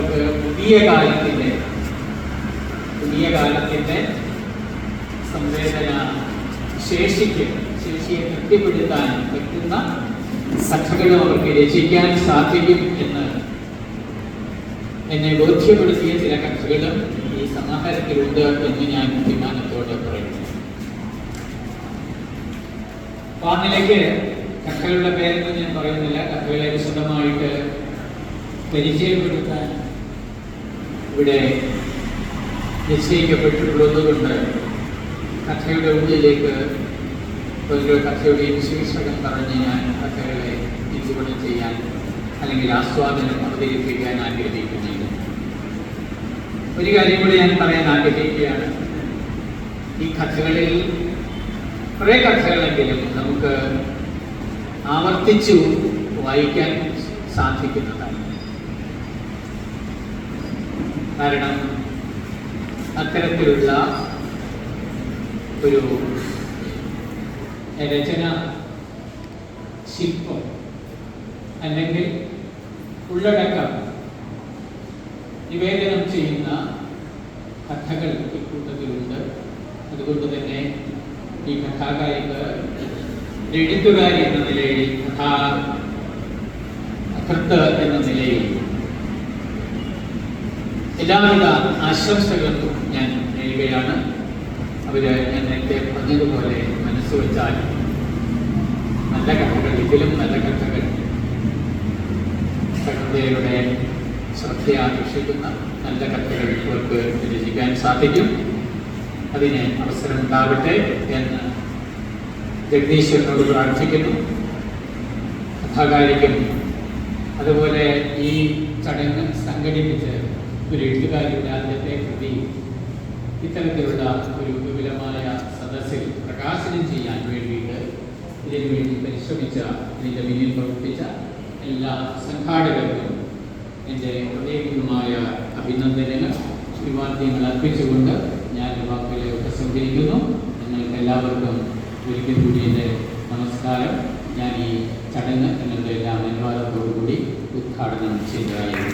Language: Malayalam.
അവർക്ക് പുതിയ കാലത്തിന്റെ പുതിയ കാലത്തിന്റെ സംവേദന ശേഷിക്ക് ശേഷിയെ കൃത്യപ്പെടുത്താൻ പറ്റുന്ന കഥകളും അവർക്ക് രചിക്കാൻ സാധിക്കും എന്ന് എന്നെ ബോധ്യപ്പെടുത്തിയ ചില കഥകളും ഈ സമാഹാരത്തിലുണ്ട് എന്ന് ഞാൻ അഭിമാനത്തോടെ പറയുന്നു. പാന്നിലേക്ക് കഥകളുടെ പേരൊന്നും ഞാൻ പറയുന്നില്ല. കഥകളെ വിശദമായിട്ട് പരിചയപ്പെടുത്താൻ ഇവിടെ നിശ്ചയിക്കപ്പെട്ടിട്ടുള്ളത് കൊണ്ട് കഥയുടെ ഉള്ളിലേക്ക് ഒരു കഥയുടെ വിശേഷകം പറഞ്ഞ് ഞാൻ കഥകളെ നിരൂപണം ചെയ്യാൻ അല്ലെങ്കിൽ ആസ്വാദനം അവതരിപ്പിക്കാൻ ആഗ്രഹിക്കുന്നില്ല. ഒരു കാര്യം കൂടി ഞാൻ പറയാൻ ആഗ്രഹിക്കുകയാണ്. ഈ കഥകളിൽ കുറേ കഥകളെങ്കിലും നമുക്ക് ആവർത്തിച്ചു വായിക്കാൻ സാധിക്കുന്നതാണ്. കാരണം അത്തരത്തിലുള്ള ഒരു രചന ശില്പം അല്ലെങ്കിൽ ഉള്ളടക്കം നിവേദനം ചെയ്യുന്ന കഥകൾ ഇക്കൂട്ടത്തിലുണ്ട്. അതുകൊണ്ട് തന്നെ ഈ കഥാകാരിക്ക് ഒരു എഴുത്തുകാരി എന്ന നിലയിൽ കഥാ അകൃത്ത് എന്ന നിലയിൽ എല്ലാവിധ ആശംസകളും ഞാൻ നേരുകയാണ്. അവർ ഞാൻ നേരത്തെ പറഞ്ഞതുപോലെ മനസ്സ് വെച്ചാൽ നല്ല കഥകൾ ഇതിലും നല്ല കഥകൾ. പ്രകൃതിയുടെ ശ്രദ്ധയെ ആകർഷിക്കുന്ന നല്ല കഥകൾ ഇവർക്ക് രചിക്കാൻ സാധിക്കും. അതിന് അവസരം ഉണ്ടാവട്ടെ എന്ന് ജഗദീശ്വരനോട് പ്രാർത്ഥിക്കുന്നു. കഥാകാരിക്കും അതുപോലെ ഈ ചടങ്ങ് സംഘടിപ്പിച്ച് ഒരു എഴുത്തുകാരിയുടെ ആദ്യത്തെ കൃതി ഇത്തരത്തിലുള്ള ഒരു വിപുലമായ സദസ്സിൽ പ്രകാശനം ചെയ്യാൻ വേണ്ടിയിട്ട് ഇതിനു വേണ്ടി പരിശ്രമിച്ച ഇതിന്റെ പിന്നിൽ പ്രവർത്തിച്ച എല്ലാ സംഘാടകർക്കും എന്റെ പ്രത്യേകമായ അഭിനന്ദനങ്ങൾ അഭിവാദ്യങ്ങൾ അർപ്പിച്ചുകൊണ്ട് ഞാൻ വാക്കുകളെ ഉപസംഹരിക്കുന്നു നിങ്ങൾക്ക് എല്ലാവർക്കും ഒരിക്കൽ കൂടി എന്റെ നമസ്കാരം ഞാൻ ഈ ചടങ്ങ് നിങ്ങളുടെ എല്ലാം അനുവാദത്തോടു കൂടി ഉദ്ഘാടനം ചെയ്തതായി പ്രാർത്ഥിക്കുന്നു.